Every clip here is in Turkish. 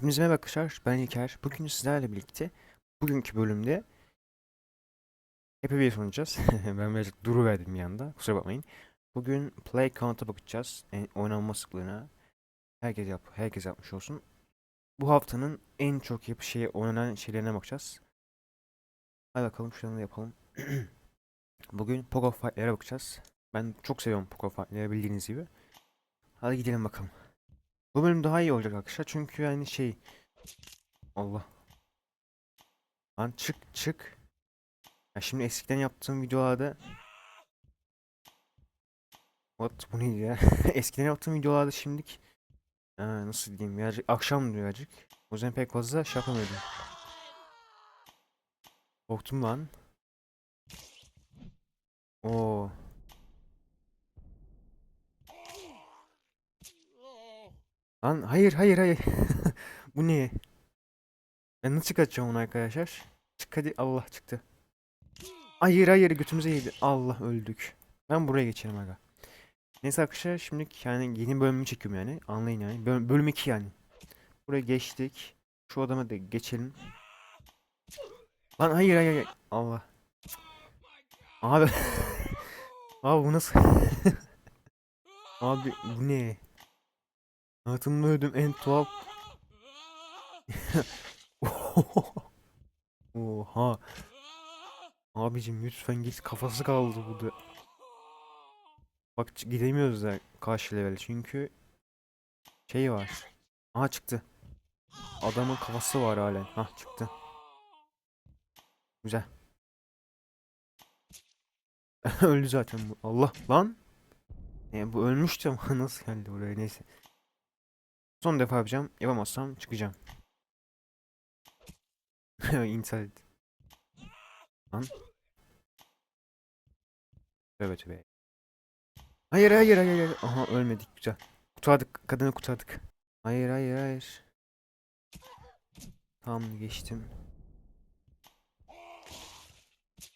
Hepinize merhaba. Ben İlker. Bugün sizlerle birlikte bugünkü bölümde Happy Wheels oynayacağız. ben birazcık duru verdim bir anda. Kusura bakmayın. Bugün play count'a bakacağız. En, oynanma sıklığına. Herkes yap, herkes yapmış olsun. Bu haftanın en çok yap şey oynanan şeylerine bakacağız. Hadi bakalım şunu da yapalım. Bugün Pogo Fight'lere bakacağız. Ben çok seviyorum Pogo Fight'leri bildiğiniz gibi. Hadi gidelim bakalım. Bu bölüm daha iyi olacak arkadaşlar. Çünkü yani şey Allah. Lan çık çık. Ya şimdi eskiden yaptığım videolarda What? Bu neydi ya? Eskiden yaptığım videolarda şimdilik ha, nasıl diyeyim? Birazcık akşam birazcık. O yüzden pek fazla şey yapamıyordum. Korktum lan. Oo Lan hayır hayır hayır. Bu ne? Ben nasıl kaçacağım onu arkadaşlar? Çık hadi Allah çıktı. Hayır hayır götümüze yedi. Allah öldük. Ben buraya geçerim aga. Neyse arkadaşlar şimdi yani yeni bölümü çekiyorum yani. Anlayın yani. Böl bölüm 2 yani. Buraya geçtik. Şu adama da geçelim. Lan hayır hayır hayır. Allah. Abi. Abi bu nasıl? Abi bu ne? Hayatımda öldüğüm en tuhaf. Oha. Abicim lütfen git kafası kaldı burada. Bak gidemiyoruz da karşı level çünkü şey var. Aha çıktı. Adamın kafası var halen. Hah çıktı. Güzel. Öldü zaten bu. Allah lan. E, bu ölmüştü ama nasıl geldi buraya neyse. Son defa yapacağım. Yapamazsam çıkacağım. Et. Lan. Tövbe tövbe. Hayır hayır hayır hayır. Aha ölmedik güzel. Kurtardık. Kadını kurtardık. Hayır hayır hayır. Tamam geçtim.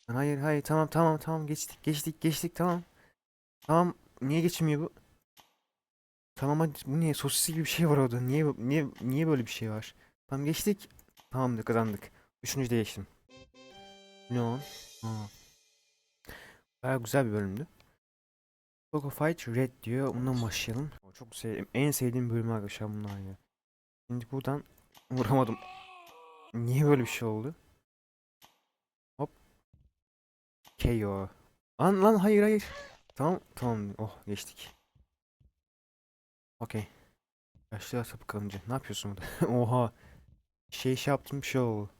Hayır hayır tamam tamam tamam geçtik geçtik geçtik tamam. Tamam niye geçmiyor bu? Tamam hadi bu niye sosisli gibi bir şey var orada. Niye niye niye böyle bir şey var? Tamam geçtik. Tamamdır kazandık. Üçüncü de geçtim. Ne o? Ha. Bayağı güzel bir bölümdü. Pogo Fight Red diyor. Bundan başlayalım. Çok sevdiğim, en sevdiğim bölüm arkadaşlar bunlar ya. Şimdi buradan vuramadım. Niye böyle bir şey oldu? Hop. KO. Lan lan hayır hayır. Tamam tamam. Oh geçtik. Okey. Yaşlı sapık kalınca. Ne yapıyorsun burada? Oha. Şey şey yaptım şey oldu.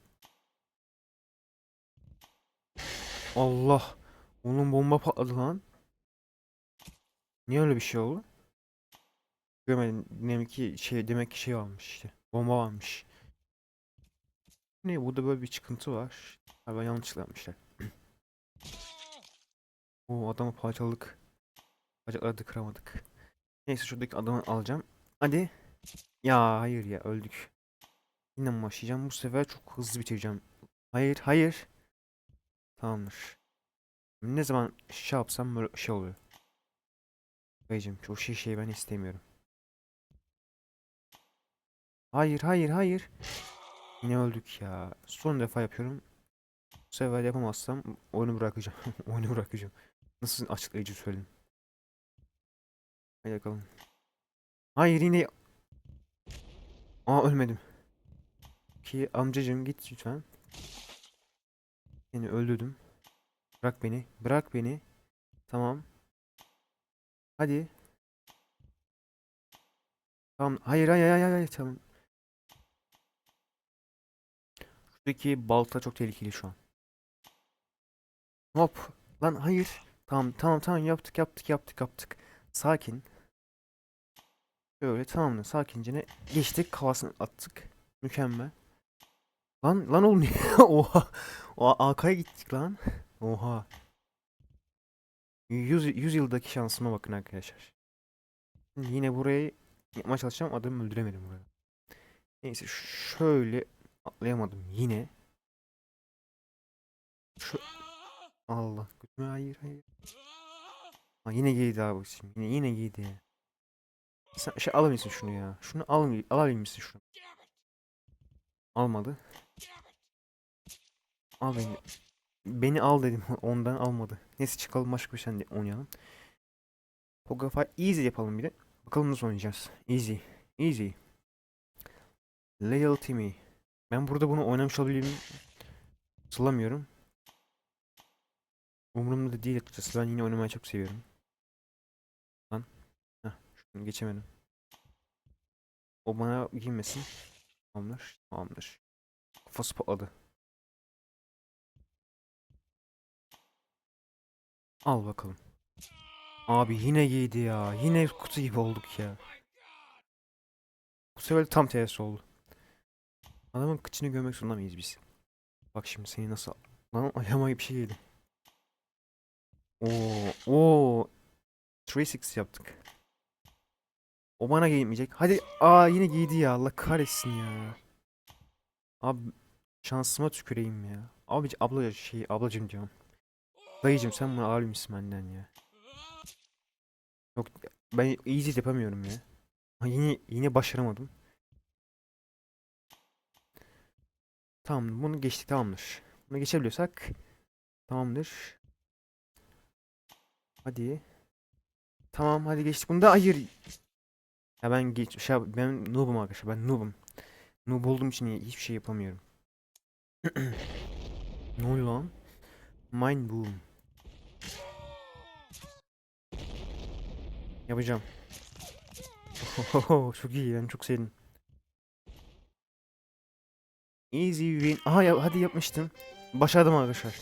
Allah. Onun bomba patladı lan. Niye öyle bir şey oldu? Görmedim. Demek ki şey demek ki şey varmış işte. Bomba varmış. Ne burada böyle bir çıkıntı var. Galiba yanlışlıkla yapmışlar. O adamı parçaladık. Bacakları kıramadık. Neyse şuradaki adamı alacağım. Hadi. Ya hayır ya öldük. Yine başlayacağım? Bu sefer çok hızlı bitireceğim. Hayır hayır. Tamamdır. Ne zaman şey yapsam böyle şey oluyor. Beyciğim çok şey şey ben istemiyorum. Hayır hayır hayır. Yine öldük ya. Son defa yapıyorum. Bu sefer yapamazsam oyunu bırakacağım. oyunu bırakacağım. Nasıl açıklayıcı söyleyeyim. Hadi bakalım. Hayır yine Aa ölmedim. Ki amcacım git lütfen. Seni öldürdüm. Bırak beni. Bırak beni. Tamam. Hadi. Tamam. Hayır hayır hayır hayır. Tamam. Şuradaki balta çok tehlikeli şu an. Hop. Lan hayır. Tamam tamam tamam yaptık yaptık yaptık yaptık. Sakin. Şöyle tamamdır. Sakince ne geçtik. Kafasını attık. Mükemmel. Lan lan oğlum Oha. O arkaya gittik lan. Oha. 100, 100 yıldaki şansıma bakın arkadaşlar. Yine burayı yapmaya çalışacağım. Adamı öldüremedim burada. Neyse şöyle atlayamadım yine. Şu Allah. Hayır hayır. Ha, yine giydi abi şimdi. Yine yine giydi. Sen şey mısın şunu ya? Şunu al alabilir misin şunu? Almadı. Al beni. Beni al dedim. Ondan almadı. Neyse çıkalım başka bir şey oynayalım. Fight easy yapalım bir de. Bakalım nasıl oynayacağız. Easy. Easy. Loyalty me. Ben burada bunu oynamış olabilirim. Hatırlamıyorum. Umurumda da değil açıkçası. Ben yine oynamayı çok seviyorum. Geçemedim. O bana girmesin. Tamamdır. Tamamdır. Kafası patladı. Al bakalım. Abi yine giydi ya. Yine kutu gibi olduk ya. Bu sefer tam tersi oldu. Adamın kıçını görmek zorunda mıyız biz? Bak şimdi seni nasıl... Lan ayağıma bir şey yedi. Oo, oo. 3-6 yaptık. O bana giymeyecek. Hadi. Aa yine giydi ya. Allah kahretsin ya. Abi şansıma tüküreyim ya. Abi abla şey ablacım diyorum. Dayıcım sen bana ağır mısın benden ya? Yok ben easy yapamıyorum ya. Ha, yine yine başaramadım. Tamam bunu geçtik tamamdır. Bunu geçebiliyorsak tamamdır. Hadi. Tamam hadi geçtik. Bunda hayır. Ya ben geç şey yap- ben noob'um arkadaşlar. Ben noob'um. Noob olduğum için hiçbir şey yapamıyorum. ne oluyor lan? Mind boom. Yapacağım. Çok iyi ben çok sevdim. Easy win. Aha ya, hadi yapmıştım. Başardım arkadaşlar.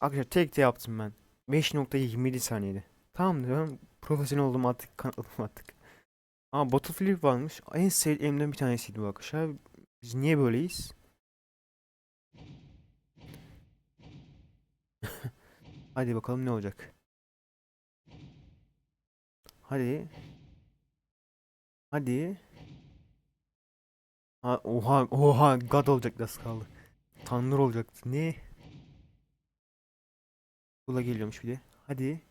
Arkadaşlar tek de yaptım ben. 5.27 saniyede. Tamam ben profesyonel oldum artık kanıtladım artık. Aa bottle flip varmış. En sevdiğimden bir tanesiydi bu arkadaşlar. Biz niye böyleyiz? Hadi bakalım ne olacak. Hadi. Hadi. Ha, oha oha God olacak nasıl kaldı. Tanrı olacaktı. Ne? Bula geliyormuş bir de. Hadi.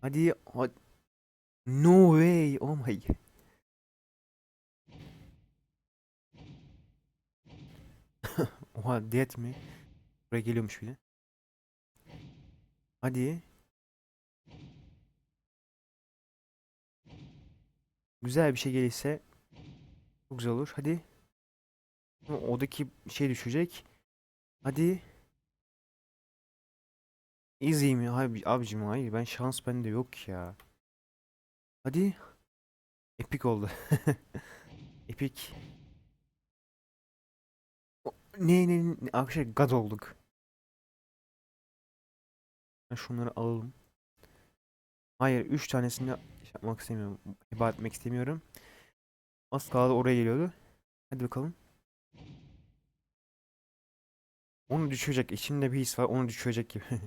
Hadi. hadi. No way. Oh my. Oha dead mi? Buraya geliyormuş bir de. Hadi. Güzel bir şey gelirse çok güzel olur. Hadi. Ama Oradaki şey düşecek. Hadi. Easy mi? Hayır abicim hayır. Ben şans bende yok ya. Hadi. Epic oldu. Epic. O- Ne ne ne arkadaşlar god olduk. Şunları alalım. Hayır 3 tanesini şey yapmak istemiyorum. Heba etmek istemiyorum. Az kaldı oraya geliyordu. Hadi bakalım. Onu düşürecek. İçimde bir his var. Onu düşürecek gibi.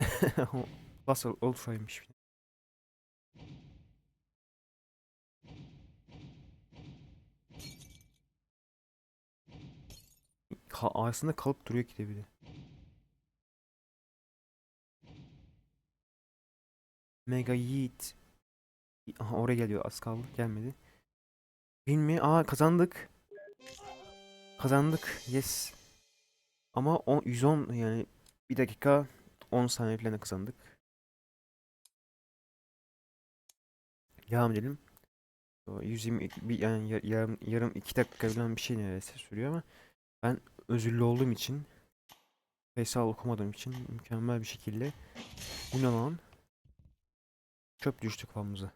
Nasıl ultraymış. Ka aslında kalıp duruyor ki de bir. Mega Yiğit. Aha oraya geliyor az kaldı gelmedi. Win mi? Aa kazandık. Kazandık. Yes. Ama 10, 110 yani bir dakika 10 saniye falan kazandık. Devam edelim. O 120 bir yani yar- yarım yarım 2 dakika falan bir şey neredeyse sürüyor ama ben özürlü olduğum için sayısal okumadığım için mükemmel bir şekilde bu ne? Çöp düştü kafamıza.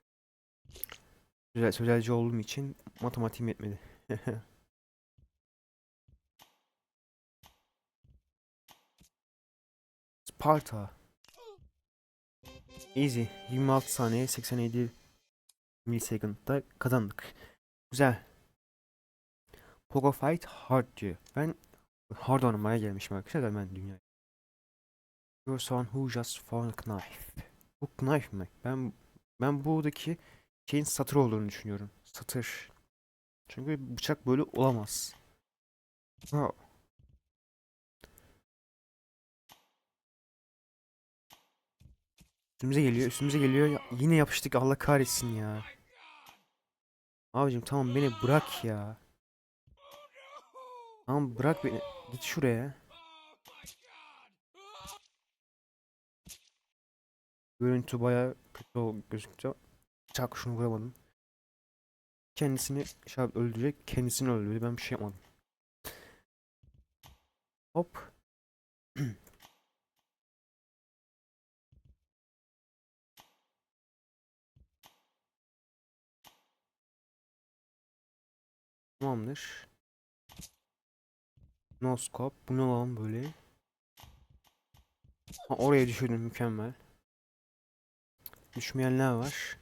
Sözel, sözelci olduğum için matematiğim yetmedi. Sparta. Easy. 26 saniye 87 milisecond'da kazandık. Güzel. Pogo Fight Hard diyor. Ben hard oynamaya gelmişim arkadaşlar ben dünyaya. Your son who just found knife. Bu knife mi? Ben ben buradaki şeyin satır olduğunu düşünüyorum. Satır. Çünkü bıçak böyle olamaz. Ha. Üstümüze geliyor, üstümüze geliyor. Yine yapıştık Allah kahretsin ya. Abicim tamam beni bırak ya. Tamam bırak beni. Git şuraya. Görüntü baya kötü gözüktü. Çak şunu vuramadım. Kendisini şey öldürecek. Kendisini öldürdü. Ben bir şey yapmadım. Hop. Tamamdır. No scope. Bu ne lan böyle? Ha, oraya düşürdüm mükemmel. Düşmeyenler var.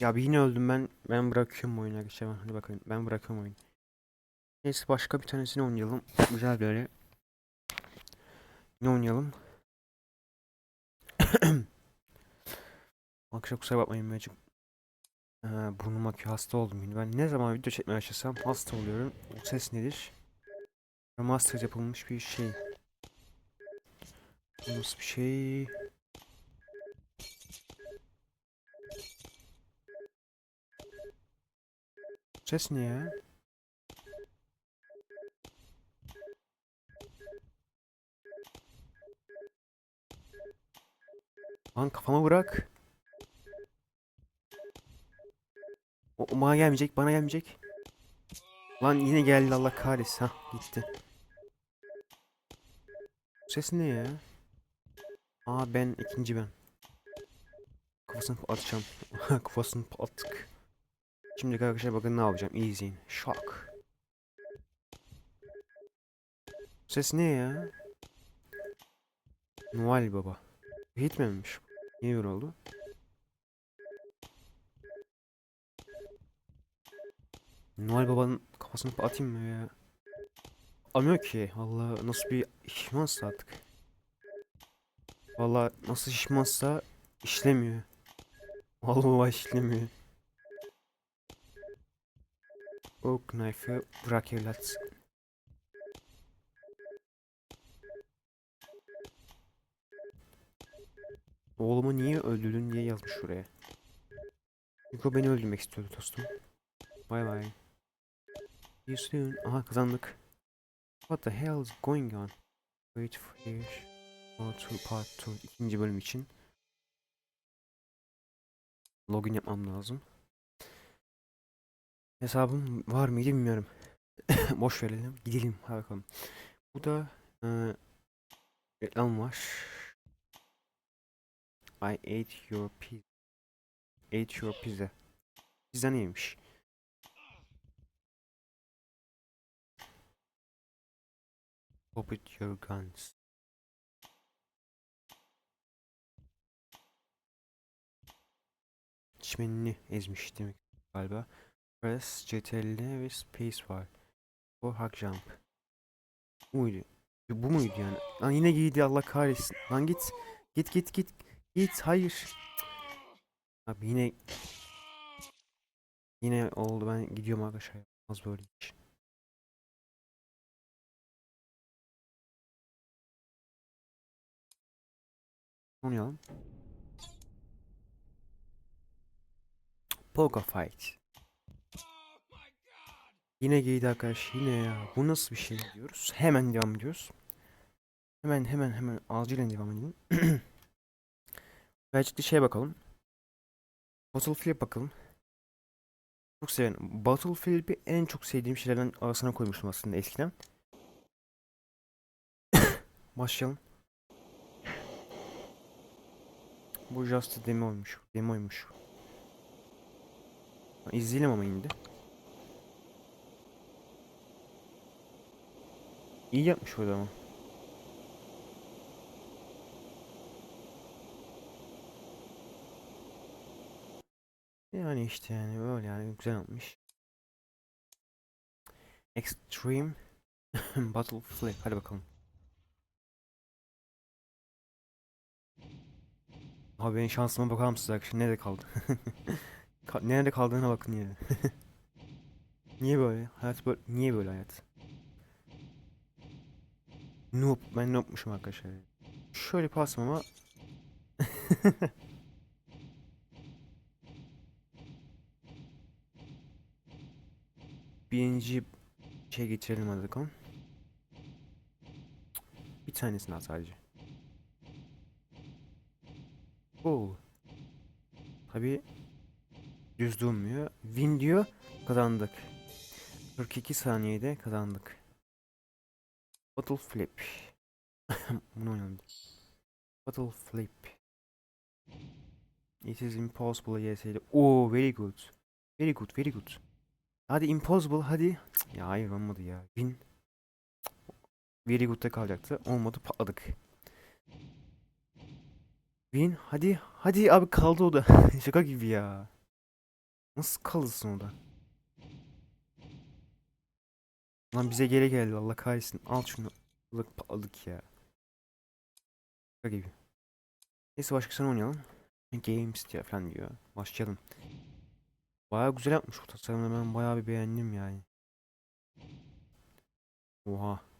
Ya bir yine öldüm ben. Ben bırakıyorum oyunu geçemem. Hadi bakayım. Ben bırakıyorum oyunu. Neyse başka bir tanesini oynayalım. Güzel böyle. Ne oynayalım? Arkadaşlar kusura bakmayın Magic. Ee, burnum akıyor hasta oldum yine. Ben ne zaman video çekmeye başlasam hasta oluyorum. O ses nedir? Remaster yapılmış bir şey. Nasıl bir şey? Ses ne ya? Lan kafama bırak. O, o bana gelmeyecek, bana gelmeyecek. Lan yine geldi Allah kahretsin. Hah gitti. Bu Ses ne ya? Aa ben ikinci ben. Kafasını atacağım. Kafasını attık. Şimdi arkadaşlar bakın ne yapacağım. İyi izleyin. Şok. Ses ne ya? Noel Baba. Gitmemiş. Niye böyle oldu? Noel Baba'nın kafasını atayım mı ya? Amıyor ki. Allah nasıl bir şişmansa artık. Valla nasıl şişmansa işlemiyor. Allah işlemiyor. O knife'ı bırak evlat. Oğlumu niye öldürdün diye yazmış şuraya. Çünkü o beni öldürmek istiyordu dostum. Bay bay. See you soon. Aha kazandık. What the hell is going on? Wait for here. Part 2 part 2 ikinci bölüm için. Login yapmam lazım. Hesabım var mıydı bilmiyorum. Boş verelim. Gidelim. Hadi bakalım. Bu da eee reklam var. I ate your pizza. Ate your pizza. Pizza neymiş? Pop it your guns. Çimenini ezmiş demek galiba. Press, CTRL ve space var. O hack jump. Bu muydu? Bu muydu yani? Lan yine giydi Allah kahretsin. Lan git. Git git git. Git hayır. Abi yine yine oldu ben gidiyorum arkadaşlar. Az böyle iş. Oynayalım. Poker fight. Yine giydi arkadaş yine ya. Bu nasıl bir şey diyoruz? Hemen devam ediyoruz. Hemen hemen hemen acilen devam edelim. Da şeye bakalım. Battlefield bakalım. Çok severim. Battlefield'i en çok sevdiğim şeylerden arasına koymuştum aslında eskiden. Başlayalım. Bu just demoymuş. Demoymuş. İzleyelim ama yine de. İyi yapmış o ama. Yani işte yani böyle yani güzel yapmış. Extreme Battlefield. Hadi bakalım. Abi benim şansıma bakar mısınız arkadaşlar? Nerede kaldı? Ka nerede kaldığına bakın yani. niye böyle? Hayat böyle. Niye böyle hayat? Noob. Ben noobmuşum arkadaşlar. Şöyle pasım ama. birinci şey geçirelim hadi bakalım. Bir tanesini daha sadece. Oo. Tabi düz durmuyor. Win diyor kazandık. 42 saniyede kazandık. Bottle flip. Bunu oynadım. Bottle flip. It is impossible yeseydi. Oo very good. Very good, very good. Hadi impossible hadi. Cık, Ya hayır olmadı ya. Win. Very good'da kalacaktı. Olmadı patladık. Win hadi hadi abi kaldı o da. Şaka gibi ya. Nasıl kalırsın o da? Lan bize geri geldi Allah kahretsin. Al şunu. Patladık patladık ya. Şaka gibi. Neyse başkasını oynayalım. Games diyor falan diyor. Başlayalım. Bayağı güzel yapmış bu tasarımı ben bayağı bir beğendim yani. Oha.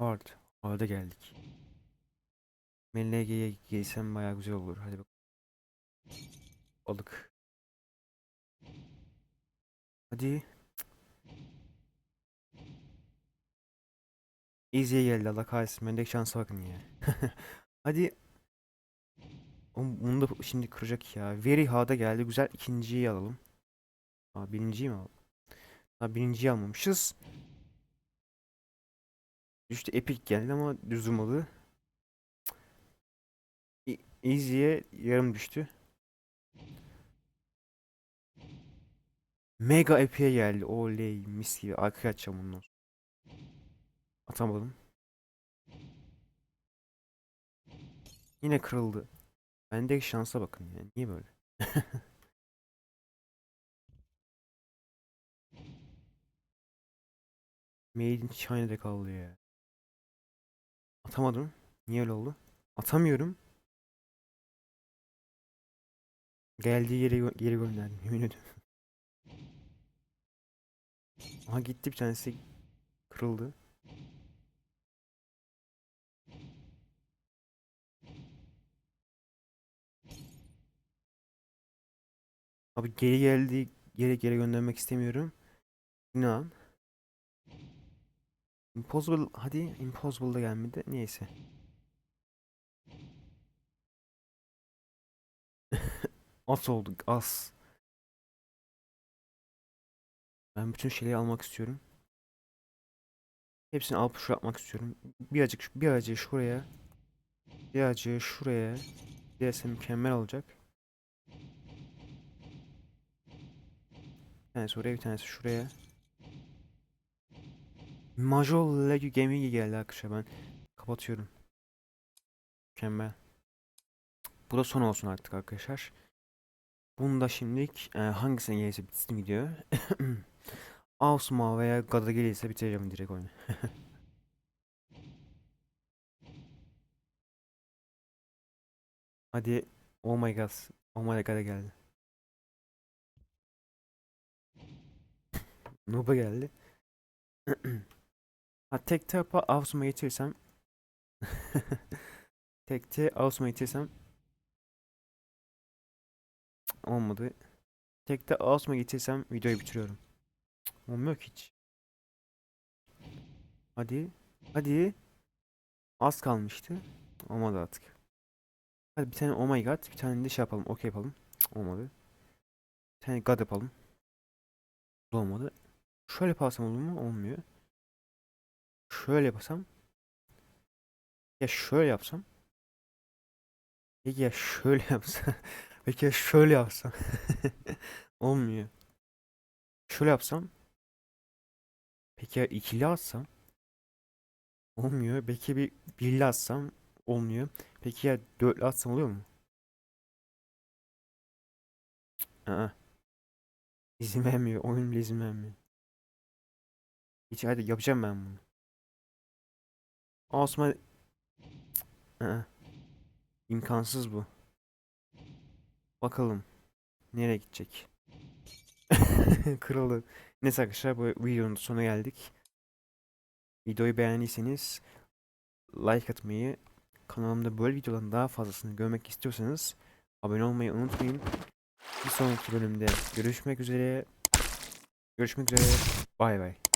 Hard. Hard'a geldik. MLG'ye giysem bayağı güzel olur. Hadi bak. Balık. Hadi. Easy'ye geldi Allah kahretsin. Bendeki şansa bakın ya. Hadi. Oğlum Bunu da şimdi kıracak ya. Very hard'a geldi. Güzel. ikinciyi alalım. Aa birinciyi mi alalım? Aa birinciyi almamışız. İşte epic geldi ama düz durmadı. E- Easy'ye yarım düştü. Mega epic'e geldi. Oley mis gibi. Arkaya atacağım bundan. Atamadım. Yine kırıldı. Bendeki şansa bakın ya. Niye böyle? Made in China'da kaldı ya. Atamadım. Niye öyle oldu? Atamıyorum. Geldiği yere gö- geri gönderdim. Yemin ediyorum. Aha gitti bir tanesi kırıldı. Abi geri geldi. Geri geri göndermek istemiyorum. İnan. Impossible hadi Impossible da gelmedi. Neyse. As olduk as. Ben bütün şeyleri almak istiyorum. Hepsini alıp şuraya atmak istiyorum. Birazcık bir acı şuraya. Bir acı şuraya. Diğerse mükemmel olacak. Bir tanesi oraya bir tanesi şuraya. Major League Gaming'e geldi arkadaşlar ben kapatıyorum. Mükemmel. Bu da son olsun artık arkadaşlar. Bunu da şimdilik e, hangisine gelirse bitsin video. Ausma veya Gada gelirse bitireceğim direkt oyunu. Hadi oh my god. Oh my god geldi. Noob'a geldi. ha tek tapa Ausma getirirsem Tekte Ausma getirsem Olmadı. Tekte Ausma getirsem videoyu bitiriyorum. Olmuyor ki hiç. Hadi. Hadi. Az kalmıştı. Olmadı artık. Hadi bir tane oh my god. Bir tane de şey yapalım. Okey yapalım. Cık, Olmadı. Bir tane god yapalım. Olmadı. Şöyle yaparsam olur mu? Olmuyor. Şöyle yapasam. Ya şöyle yapsam. Peki ya şöyle yapsam. Peki ya şöyle yapsam. Olmuyor. Şöyle yapsam. Peki ya ikili atsam. Olmuyor. Peki bir birli atsam. Olmuyor. Peki ya dörtlü atsam oluyor mu? Aa. İzin vermiyor. Oyun bile izin vermiyor. Hiç hadi yapacağım ben bunu. Osman. İmkansız bu. Bakalım. Nereye gidecek? Kırıldı. Neyse arkadaşlar bu videonun sonuna geldik. Videoyu beğendiyseniz like atmayı, kanalımda böyle videoların daha fazlasını görmek istiyorsanız abone olmayı unutmayın. Bir sonraki bölümde görüşmek üzere. Görüşmek üzere. Bay bay.